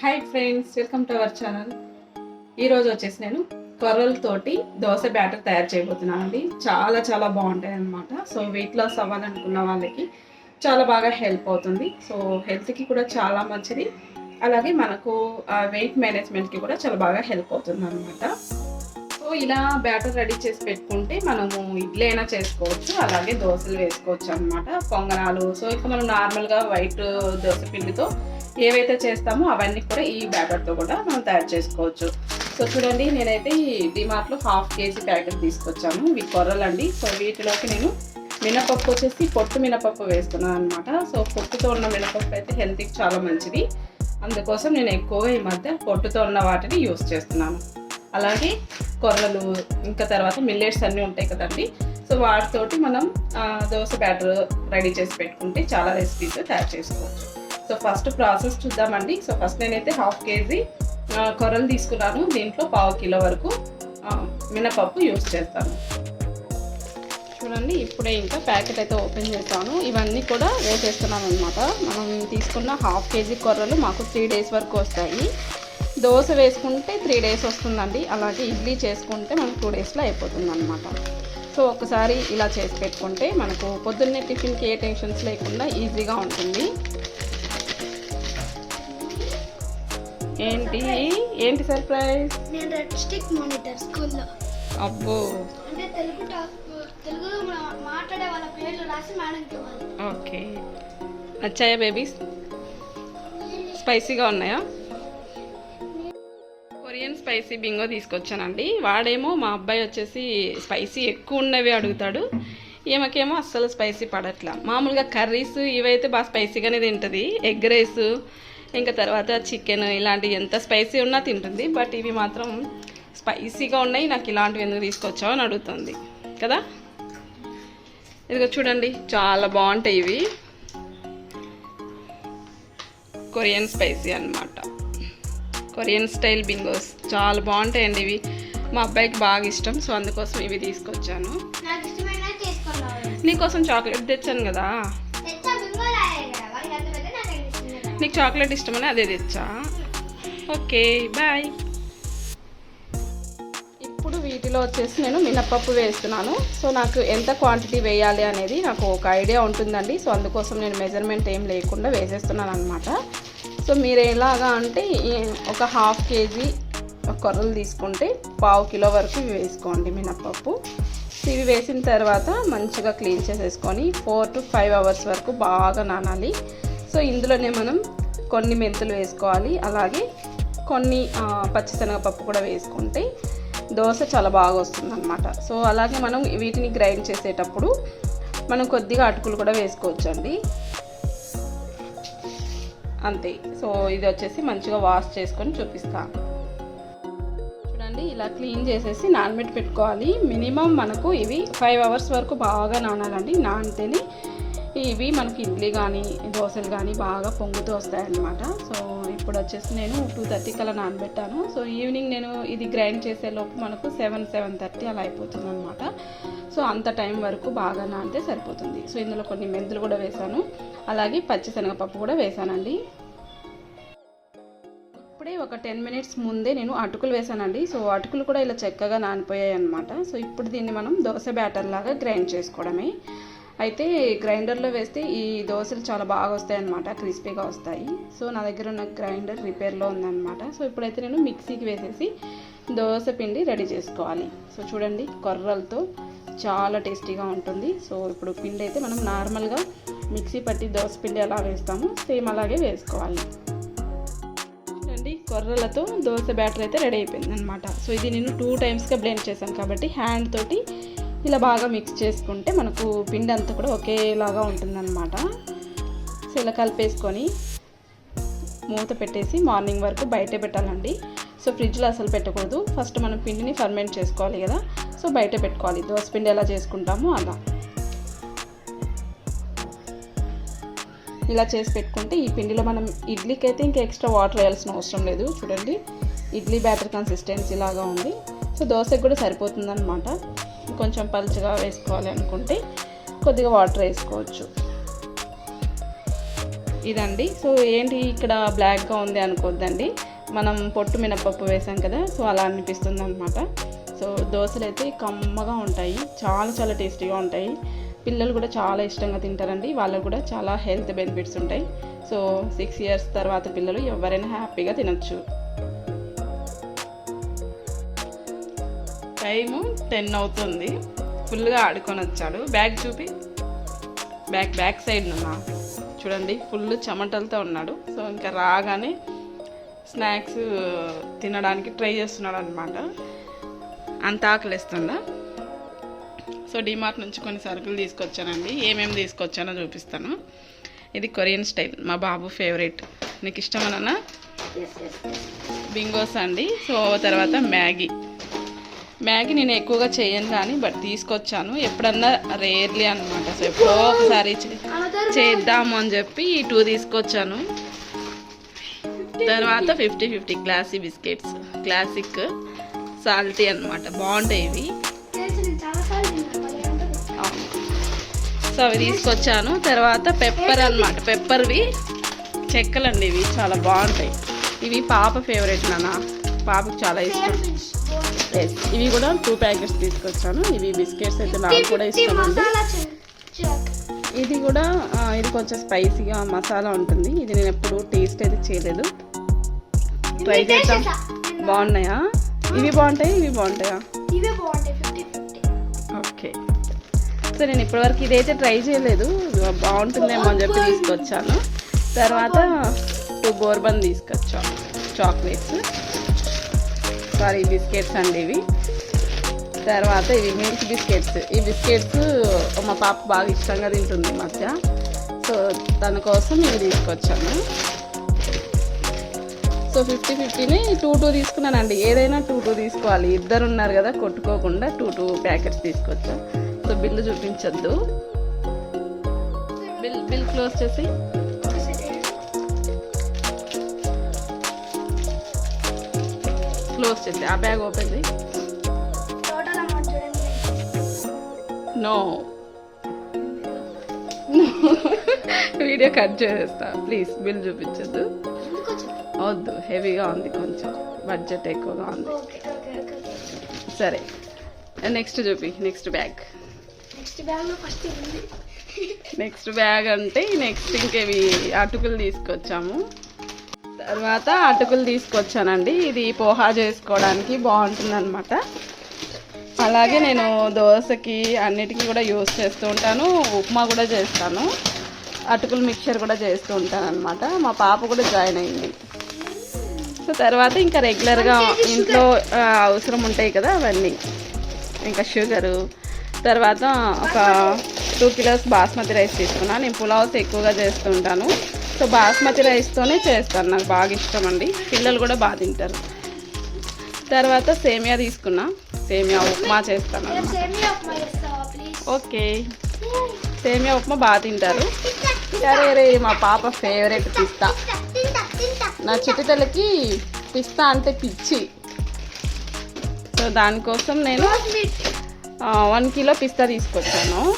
Hi friends welcome to our channel ఈరోజు వచ్చేసి నేను కొర్రలతోటి దోశ బ్యాటర్ తయారు చేయబోతున్నాను అండి చాలా చాలా బాగుంటాయి అనమాట సో వెయిట్ లాస్ అవ్వాలనుకున్న వాళ్ళకి చాలా బాగా హెల్ప్ అవుతుంది. సో హెల్త్కి కూడా చాలా మంచిది. అలాగే మనకు వెయిట్ మేనేజ్మెంట్కి కూడా చాలా బాగా హెల్ప్ అవుతుంది అనమాట సో ఇలా బ్యాటర్ రెడీ చేసి పెట్టుకుంటే మనము ఇడ్లీ అయినా చేసుకోవచ్చు. అలాగే దోశలు వేసుకోవచ్చు అనమాట పొంగనాలు. సో ఇక మనం నార్మల్గా వైట్ దోశ పిండితో ఏవైతే చేస్తామో అవన్నీ కూడా ఈ బ్యాటర్తో కూడా మనం తయారు చేసుకోవచ్చు. సో చూడండి నేనైతే ఈ డిమార్ట్లో హాఫ్ కేజీ ప్యాకెట్ తీసుకొచ్చాను. ఇవి కొర్రలండి. సో వీటిలోకి నేను మినపప్పు వచ్చేసి పొట్టు మినపప్పు వేస్తున్నాను అనమాట సో పొట్టుతో ఉన్న మినపప్పు అయితే హెల్త్కి చాలా మంచిది. అందుకోసం నేను ఎక్కువగా ఈ మధ్య పొట్టుతో ఉన్న వాటిని యూస్ చేస్తున్నాను. అలాగే కొర్రలు ఇంకా తర్వాత మిల్లెట్స్ అన్నీ ఉంటాయి కదండి. సో వాటితోటి మనం దోశ బ్యాటర్ రెడీ చేసి పెట్టుకుంటే చాలా రెసిపీస్ తయారు చేసుకోవచ్చు. సో ఫస్ట్ ప్రాసెస్ చూద్దామండి. సో ఫస్ట్ నేనైతే హాఫ్ కేజీ కొరలు కొర్రలు తీసుకున్నాను. దీంట్లో పావు కిలో వరకు మినపప్పు యూస్ చేస్తాను. చూడండి ఇప్పుడే ఇంకా ప్యాకెట్ అయితే ఓపెన్ చేస్తాను ఇవన్నీ కూడా వేసేస్తున్నాను అనమాట మనం తీసుకున్న హాఫ్ కేజీ కొర్రలు మాకు త్రీ డేస్ వరకు వస్తాయి. దోశ వేసుకుంటే త్రీ డేస్ వస్తుందండి. అలాగే ఇడ్లీ చేసుకుంటే మనకు టూ డేస్లో అయిపోతుంది అనమాట సో ఒకసారి ఇలా చేసి పెట్టుకుంటే మనకు పొద్దున్నే టిఫిన్కి ఏ టెన్షన్స్ లేకుండా ఈజీగా ఉంటుంది. ఏంటి? ఏంటి సర్ప్రైజ్ నేను రెడ్ స్టిక్ మానిటర్ స్కూల్లో. అబ్బో. అంటే తెలుగు తెలుగులో మాట్లాడే వాళ్ళ పేర్లు రాసి మేడంకి ఇవ్వాలి. ఓకే. నచ్చాయా బేబీస్? స్పైసీగా ఉన్నాయా? కొరియన్ స్పైసీ బింగో తీసుకొచ్చానండి. వాడేమో మా అబ్బాయి వచ్చేసి స్పైసీ ఎక్కువ ఉన్నవి అడుగుతాడు. ఈమెకేమో అస్సలు స్పైసీ పడట్లా. మామూలుగా కర్రీస్ ఇవైతే బాగా స్పైసీగానే తింటుంది. ఎగ్ రైస్ ఇంకా తర్వాత చికెన్ ఇలాంటివి ఎంత స్పైసీ ఉన్నా తింటుంది బట్ ఇవి మాత్రం స్పైసీగా ఉన్నాయి. నాకు ఇలాంటివి ఎందుకు తీసుకొచ్చావు అని అడుగుతుంది కదా? ఇదిగో చూడండి చాలా బాగుంటాయి ఇవి. కొరియన్ స్పైసీ అన్నమాట. కొరియన్ స్టైల్ బింగోస్ చాలా బాగుంటాయండి ఇవి. మా అబ్బాయికి బాగా ఇష్టం సో అందుకోసం ఇవి తీసుకొచ్చాను. నీకోసం చాక్లెట్ తెచ్చాను కదా. నీకు చాక్లెట్ ఇష్టమని అదే తెచ్చా? Okay bye. ఇప్పుడు వీటిలో వచ్చేసి నేను మినప్పప్పు వేస్తున్నాను. సో నాకు ఎంత క్వాంటిటీ వేయాలి అనేది నాకు ఒక ఐడియా ఉంటుందండి. సో అందుకోసం నేను మెజర్మెంట్ ఏం లేకుండా వేసేస్తున్నాను అనమాట సో మీరు ఎలాగా అంటే ఒక హాఫ్ కేజీ కొర్రలు తీసుకుంటే పావు కిలో వరకు వేసుకోండి మినప్పప్పు. ఇవి వేసిన తర్వాత మంచిగా క్లీన్ చేసేసుకొని ఫోర్ టు ఫైవ్ అవర్స్ వరకు బాగా నానాలి. సో ఇందులోనే మనం కొన్ని మెంతులు వేసుకోవాలి. అలాగే కొన్ని పచ్చిశనగపప్పు కూడా వేసుకుంటే దోశ చాలా బాగా వస్తుందన్నమాట. సో అలాగే మనం వీటిని గ్రైండ్ చేసేటప్పుడు మనం కొద్దిగా అటుకులు కూడా వేసుకోవచ్చు అండి అంతే. సో ఇది వచ్చేసి మంచిగా వాష్ చేసుకొని చూపిస్తాను చూడండి ఇలా క్లీన్ చేసేసి నానబెట్టి పెట్టుకోవాలి. మినిమం మనకు ఇవి ఫైవ్ అవర్స్ వరకు బాగా నానాలండి. నానితేనే ఇవి మనకి ఇడ్లీ కానీ దోశలు కానీ బాగా పొంగుతూ వస్తాయన్నమాట. సో ఇప్పుడు వచ్చేసి నేను టూ థర్టీకి అలా నానబెట్టాను. సో ఈవినింగ్ నేను ఇది గ్రైండ్ చేసేలోపు మనకు సెవెన్ సెవెన్ థర్టీ అలా అయిపోతుంది అనమాట సో అంత టైం వరకు బాగా నానితే సరిపోతుంది. సో ఇందులో కొన్ని మెంతులు కూడా వేసాను. అలాగే పచ్చిశనగపప్పు కూడా వేసానండి. ఇప్పుడే ఒక టెన్ మినిట్స్ ముందే నేను అటుకులు వేసానండి. సో అటుకులు కూడా ఇలా చక్కగా నానిపోయాయి అనమాట సో ఇప్పుడు దీన్ని మనం దోశ బ్యాటర్ లాగా గ్రైండ్ చేసుకోవడమే. అయితే గ్రైండర్లో వేస్తే ఈ దోశలు చాలా బాగా వస్తాయి అనమాట క్రిస్పీగా వస్తాయి. సో నా దగ్గర ఉన్న గ్రైండర్ రిపేర్లో ఉందన్నమాట. సో ఇప్పుడైతే నేను మిక్సీకి వేసేసి దోశ పిండి రెడీ చేసుకోవాలి. సో చూడండి కొర్రలతో చాలా టేస్టీగా ఉంటుంది. సో ఇప్పుడు పిండి అయితే మనం నార్మల్గా మిక్సీ పట్టి దోశ పిండి ఎలా వేస్తామో సేమ్ అలాగే వేసుకోవాలి. చూడండి కొర్రలతో దోశ బ్యాటర్ అయితే రెడీ అయిపోయింది అనమాట సో ఇది నేను టూ టైమ్స్గా బ్లెండ్ చేశాను కాబట్టి హ్యాండ్ తోటి ఇలా బాగా మిక్స్ చేసుకుంటే మనకు పిండి అంతా కూడా ఒకేలాగా ఉంటుందన్నమాట. సో ఇలా కలిపేసుకొని మూత పెట్టేసి మార్నింగ్ వరకు బయటే పెట్టాలండి. సో ఫ్రిడ్జ్లో అసలు పెట్టకూడదు. ఫస్ట్ మనం పిండిని ఫర్మెంట్ చేసుకోవాలి కదా. సో బయట పెట్టుకోవాలి. దోశ పిండి ఎలా చేసుకుంటామో అలా. ఇలా చేసి పెట్టుకుంటే ఈ పిండిలో మనం ఇడ్లీకి అయితే ఇంకా ఎక్స్ట్రా వాటర్ వేయాల్సిన అవసరం లేదు. చూడండి. ఇడ్లీ బ్యాటర్ కన్సిస్టెన్సీ లాగా ఉంది. సో దోశకు కూడా సరిపోతుందన్నమాట. కొంచెం పలుచగా వేసుకోవాలి అనుకుంటే కొద్దిగా వాటర్ వేసుకోవచ్చు. ఇదండి. సో ఏంటి ఇక్కడ బ్లాక్గా ఉంది అనుకోద్దండి. మనం పొట్టు మినపప్పు వేసాం కదా సో అలా అనిపిస్తుంది అనమాట సో దోశలు అయితే కమ్మగా ఉంటాయి. చాలా చాలా టేస్టీగా ఉంటాయి. పిల్లలు కూడా చాలా ఇష్టంగా తింటారండి. వాళ్ళకు కూడా చాలా హెల్త్ బెనిఫిట్స్ ఉంటాయి. సో సిక్స్ ఇయర్స్ తర్వాత పిల్లలు ఎవరైనా హ్యాపీగా తినొచ్చు. టైము టెన్ అవుతుంది. ఫుల్గా ఆడుకొని వచ్చాడు. బ్యాగ్ చూపి. బ్యాక్ బ్యాక్ సైడ్ ఉన్నా. చూడండి ఫుల్ చెమటలతో ఉన్నాడు. సో ఇంకా రాగానే స్నాక్స్ తినడానికి ట్రై చేస్తున్నాడు అనమాట అంత ఆకలిస్తుందా? సో డిమార్ట్ నుంచి కొన్ని సరుకులు తీసుకొచ్చానండి. ఏమేమి తీసుకొచ్చానో చూపిస్తాను. ఇది కొరియన్ స్టైల్. మా బాబు ఫేవరెట్. నీకు ఇష్టమన్నా బింగోస్ అండి. సో తర్వాత మ్యాగీ. మ్యాగీ నేను ఎక్కువగా చేయను కానీ బట్ తీసుకొచ్చాను. ఎప్పుడన్నా రేర్లీ అనమాట సో ఎప్పుడో ఒకసారి చేద్దాము అని చెప్పి ఈ టూ తీసుకొచ్చాను. తర్వాత fifty fifty classy biscuits. Classic salty అనమాట బాగుంటాయి ఇవి. సో అవి తీసుకొచ్చాను. తర్వాత పెప్పర్ అనమాట పెప్పర్వి చెక్కలండి ఇవి. చాలా బాగుంటాయి. ఇవి పాప ఫేవరెట్ నాన్న. పాపకు చాలా ఇష్టం. Yes. ఇవి కూడా టూ ప్యాకెట్స్ తీసుకొచ్చాను. ఇవి బిస్కెట్స్ అయితే నాకు కూడా ఇష్టం. ఇది కూడా ఇది కొంచెం స్పైసీగా మసాలా ఉంటుంది. ఇది నేను ఎప్పుడు టేస్ట్ అయితే చేయలేదు. ట్రై చేద్దాం. బాగున్నాయా? ఇవి బాగుంటాయి? ఇవి బాగుంటాయా? ఓకే. సో నేను ఇప్పటివరకు ఇదైతే ట్రై చేయలేదు. బాగుంటుందేమో అని చెప్పి తీసుకొచ్చాను. తర్వాత టూ బోర్బన్ తీసుకొచ్చాను. చాక్లెట్స్. సారీ బిస్కెట్స్ అండి ఇవి. తర్వాత ఇవి మిల్క్ బిస్కెట్స్. ఈ బిస్కెట్స్ మా పాప బాగా ఇష్టంగా తింటుంది ఈ మధ్య. సో దాని కోసం ఇవి తీసుకొచ్చాను. సో ఫిఫ్టీ ఫిఫ్టీని టూ టూ తీసుకున్నానండి. ఏదైనా టూ టూ తీసుకోవాలి. ఇద్దరు ఉన్నారు కదా కొట్టుకోకుండా టూ టూ ప్యాకెట్స్ తీసుకొచ్చా. సో బిల్లు చూపించద్దు. బిల్ బిల్ క్లోజ్ చేసి. క్లోజ్ చేసి ఆ బ్యాగ్ ఓపెన్ చేయి. నో. వీడియో కట్ చేసేస్తా. ప్లీజ్ బిల్ చూపించొద్దు. వద్దు హెవీగా ఉంది కొంచెం. బడ్జెట్ ఎక్కువగా ఉంది. సరే. నెక్స్ట్ చూపి నెక్స్ట్ బ్యాగ్. నెక్స్ట్ బ్యాగ్లో ఫస్ట్ ఉంది నెక్స్ట్ బ్యాగ్ అంటే నెక్స్ట్ ఇంకేవి అటుకులు తీసుకొచ్చాము. తర్వాత అటుకులు తీసుకొచ్చానండి. ఇది పోహా చేసుకోవడానికి బాగుంటుంది అనమాట అలాగే నేను దోశకి అన్నిటికీ కూడా యూస్ చేస్తూ ఉంటాను. ఉప్మా కూడా చేస్తాను. అటుకులు మిక్చర్ కూడా చేస్తూ ఉంటాను అనమాట మా పాప కూడా జాయిన్ అయింది. సో తర్వాత ఇంకా రెగ్యులర్గా ఇంట్లో అవసరం ఉంటాయి కదా అవన్నీ. ఇంకా షుగరు. తర్వాత ఒక టూ కిలోస్ బాస్మతి రైస్ తీసుకున్నా. నేను పులావ్స్ ఎక్కువగా చేస్తూ ఉంటాను. సో బాస్మతి రైస్తోనే చేస్తాను. నాకు బాగా ఇష్టం అండి. పిల్లలు కూడా బాగా తింటారు. తర్వాత సేమియా తీసుకున్నా. సేమియా ఉప్మా చేస్తాను. ఓకే. సేమియా ఉప్మా బాగా తింటారు. సరే రే మా పాప ఫేవరెట్ పిస్తా. నా చిట్టుతలకి పిస్తా అంటే పిచ్చి. సో దానికోసం నేను వన్ కిలో పిస్తా తీసుకొచ్చాను.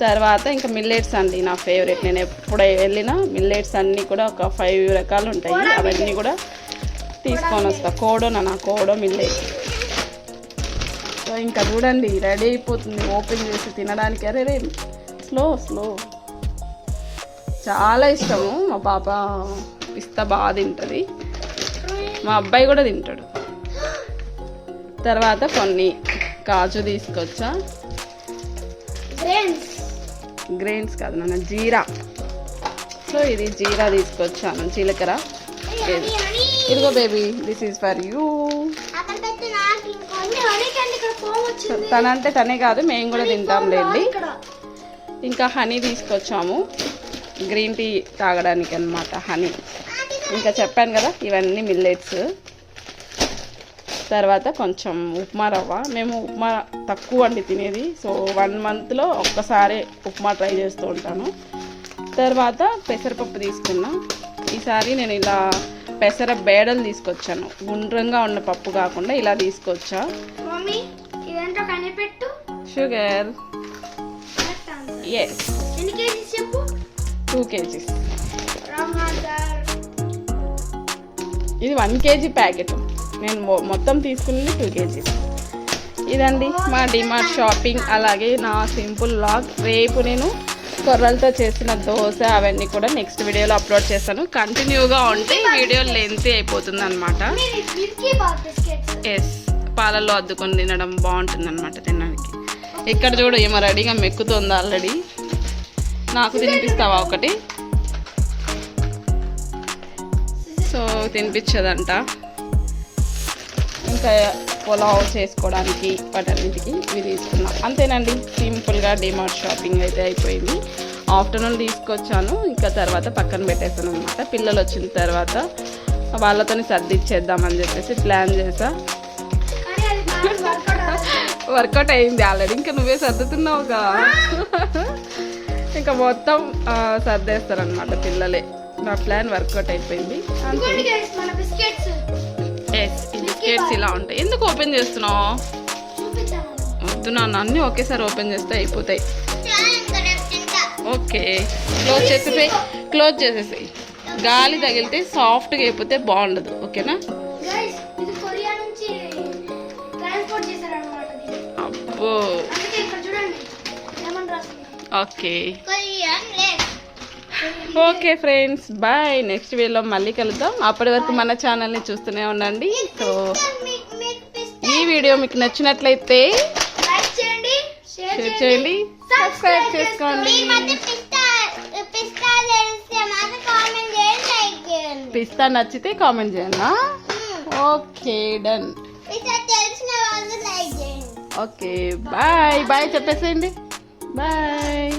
తర్వాత ఇంకా మిల్లెట్స్ అండి నా ఫేవరెట్ నేను ఎప్పుడు వెళ్ళినా మిల్లెట్స్ అన్నీ కూడా ఒక ఫైవ్ రకాలు ఉంటాయి. అవన్నీ కూడా తీసుకొని వస్తా. కోడో నా కోడో మిల్లెట్ సో ఇంకా చూడండి రెడీ అయిపోతుంది. ఓపెన్ చేసి తినడానికి. అరే రే స్లో స్లో. చాలా ఇష్టము. మా పాప పిస్తా బాగా తింటుంది. మా అబ్బాయి కూడా తింటాడు. తర్వాత కొన్ని. కాజు తీసుకొచ్చా. గ్రెయిన్స్ గ్రెయిన్స్ కాదు నాన్న జీరా. సో ఇది జీరా తీసుకొచ్చాను జీలకర్ర. ఇదిగో baby this is for you తనంటే తనే కాదు మేము కూడా తింటాంలేండి ఇంకా హనీ తీసుకొచ్చాము గ్రీన్ టీ తాగడానికి అన్నమాట హనీ ఇంకా చెప్పాను కదా ఇవన్నీ మిల్లెట్స్ తర్వాత కొంచెం ఉప్మా రవ్వ. మేము ఉప్మా తక్కువ అండి తినేది. సో వన్ మంత్లో ఒక్కసారి ఉప్మా ట్రై చేస్తూ ఉంటాను. తర్వాత పెసరపప్పు తీసుకున్నా. ఈసారి నేను ఇలా పెసర బేడలు తీసుకొచ్చాను. గుండ్రంగా ఉన్న పప్పు కాకుండా ఇలా తీసుకొచ్చా. షుగర్ ఎస్ టూ కేజీస్ ఇది వన్ కేజీ ప్యాకెట్. నేను మొ- మొత్తం తీసుకున్నది టూ కేజీస్ ఇదండి మా డిమార్ట్ షాపింగ్ అలాగే నా సింపుల్ లాగ్ రేపు నేను కొర్రలతో చేసిన దోశ అవన్నీ కూడా నెక్స్ట్ వీడియోలో అప్లోడ్ చేస్తాను. కంటిన్యూగా ఉంటే వీడియో లెంత్ అయిపోతుంది అనమాట ఎస్ పాలల్లో అద్దుకొని తినడం బాగుంటుంది అనమాట తినడానికి. ఇక్కడ చూడు ఏమో రెడీగా మెక్కుతుంది ఆల్రెడీ నాకు తినిపిస్తావా ఒకటి? సో తినిపించదంట. ఇంకా పులావ్ చేసుకోవడానికి వాటన్నిటికి ఇవి తీసుకున్నాం. అంతేనండి సింపుల్గా డిమార్ట్ షాపింగ్ అయితే అయిపోయింది. ఆఫ్టర్నూన్ తీసుకొచ్చాను ఇంకా తర్వాత పక్కన పెట్టేసాను అనమాట పిల్లలు వచ్చిన తర్వాత వాళ్ళతో సర్దిచ్చేద్దామని చెప్పేసి ప్లాన్ చేసా. వర్కౌట్ అయింది ఆల్రెడీ. ఇంకా నువ్వే సర్దుతున్నావుగా? ఇంకా మొత్తం సర్దేస్తారనమాట పిల్లలే. నా ప్లాన్ వర్కౌట్ అయిపోయింది. అంతే. బిస్కెట్స్ ఇలా ఉంటాయి. ఎందుకు ఓపెన్ చేస్తున్నావు? వద్దు నాన్న అన్నీ ఒకేసారి ఓపెన్ చేస్తే అయిపోతాయి. ఓకే క్లోజ్ చేసేసాయి క్లోజ్ చేసేసాయి. గాలి తగిలితే సాఫ్ట్గా అయిపోతే బాగుండదు ఓకేనా? గైస్ ఇది కొరియా నుంచి ట్రాన్స్పోర్ట్ చేశారన్నమాట ఇది అబ్బో okay okay friends bye. Next వీడియోలో మళ్ళీ కలుద్దాం. అప్పటి వరకు మన ఛానల్ని చూస్తూనే ఉండండి. సో ఈ వీడియో మీకు నచ్చినట్లయితే షేర్ చేయండి సబ్స్క్రైబ్ చేసుకోండి. పిస్తా నచ్చితే కామెంట్ చేయండి okay done. Okay bye. Bye చెప్పేసేయండి. బాయ్.